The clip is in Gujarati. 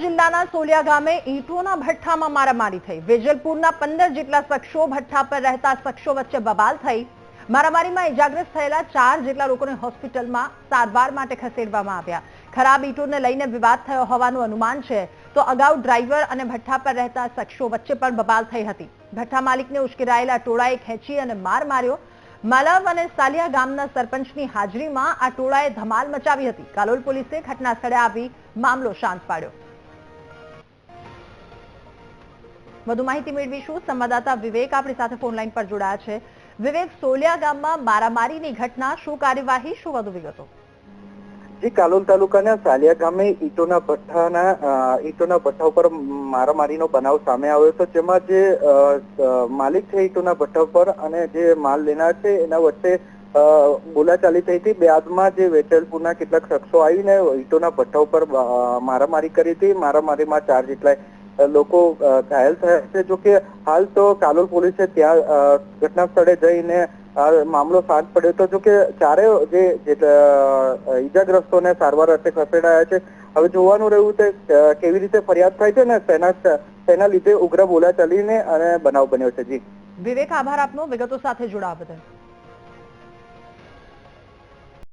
જિલ્લાના સોલિયા ગામે ઈંટોના ભઠ્ઠામાં મારામારી થઈ. વેજલપુરના પંદર જેટલા શખ્સો ભઠ્ઠા પર રહેતા શખ્સો વચ્ચે બબાલ થઈ. મારામારીમાં ઇજાગ્રસ્ત થયેલા ચાર જેટલા લોકોને હોસ્પિટલમાં સારવાર માટે ખસેડવામાં આવ્યા. ખરાબ ઈંટોને લઈને વિવાદ થયો હોવાનું અનુમાન છે. તો અગાઉ ડ્રાઈવર અને ભઠ્ઠા પર રહેતા શખ્સો વચ્ચે પણ બબાલ થઈ હતી. ભઠ્ઠા માલિકને ઉશ્કેરાયેલા ટોળાએ ખેંચી અને માર માર્યો. માલવ અને સાલિયા ગામના સરપંચની હાજરીમાં આ ટોળાએ ધમાલ મચાવી હતી. કાલોલ પોલીસે ઘટના સ્થળે આવી મામલો શાંત પાડ્યો. વધુ માહિતી મેળવીશું. સંવાદદાતા વિવેક આપણી સાથે ફોનલાઈન પર જોડાયા છે. વિવેક સોલિયા ગામમાં મારામારીની ઘટના શું કાર્યવાહી શું વધુ વિગતો? જી કાલોલ તાલુકાના સાલિયા ગામે ઈટોના ભઠ્ઠાના ઈટોના ભઠ્ઠા ઉપર મારામારીનો બનાવ સામે આવ્યો હતો. જેમાં જે માલિક છે ઈટોના ભઠ્ઠા ઉપર અને જે માલ લેનાર છે એના વચ્ચે બોલાચાલી થઈ હતી. બાદમાં જે વેચલપુરના કેટલાક શખ્સો આવીને ઈટોના ભઠ્ઠા ઉપર મારામારી કરી હતી. મારામારીમાં ચાર જેટલા અ, લોકો ઘાયલ થયા છે. જો કે હાલ તો કાલોલ પોલીસે ત્યાં ઘટના સ્થળે જઈને મામલો શાંત પડ્યો હતો. જો કે ચારે જે ઈજાગ્રસ્તોને સારવાર અર્થે ખસેડાયા છે. હવે જોવાનું રહ્યું છે કેવી રીતે ફરિયાદ થાય છે ને તેના તેના લીધે ઉગ્ર બોલા બોલાચાલીને અને બનાવ બન્યો છે. જી. વિવેક, આભાર આપનો. વિગતો સાથે જોડાવા બદલ.